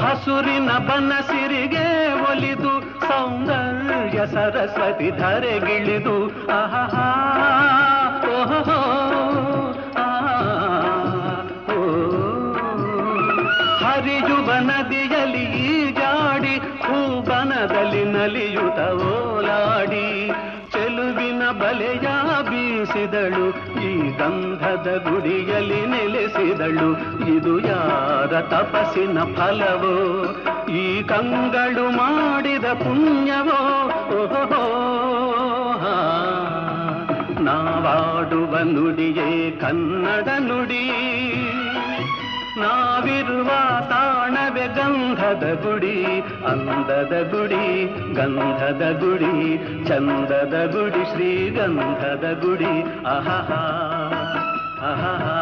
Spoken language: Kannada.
ಹಸುರಿನ ಬನಸಿರಿಗೆ ಒಲಿದು, ಸೌಂದರ್ಯ ಸರಸ್ವತಿ ಧರೆಗಿಳಿದು ಆಹಾ ಓಹೋ ಹರಿಯುವ ನದಿಯಲ್ಲಿ ಜಾಡಿ ಹೂಬನದಲ್ಲಿ ನಲಿಯುತ ಓಲಾಡಿ, ಚೆಲುವಿನ ಬಲೆಯ ಬೀಸಿದಳು, ಈ ಗಂಧದ ಗುಡಿಯಲ್ಲಿ ನೆಲೆಸಿದಳು, ಇದು ಯಾರ ತಪಸ್ಸಿನ ಫಲವೋ, ಈ ಕಂಗಳು ಮಾಡಿದ ಪುಣ್ಯವೋ, ಓಹೋ ನಾವಾಡುವ ನುಡಿಯೇ ಕನ್ನಡ ನುಡಿ. ನಾವಿರುವ ತಾಣವೆ ಗಂಧದ ಗುಡಿ, ಅಂದದ ಗುಡಿ, ಗಂಧದ ಗುಡಿ, ಚಂದದ ಗುಡಿ, ಶ್ರೀಗಂಧದ ಗುಡಿ. ಅಹಹ ಆಹಾ ಓಹೋ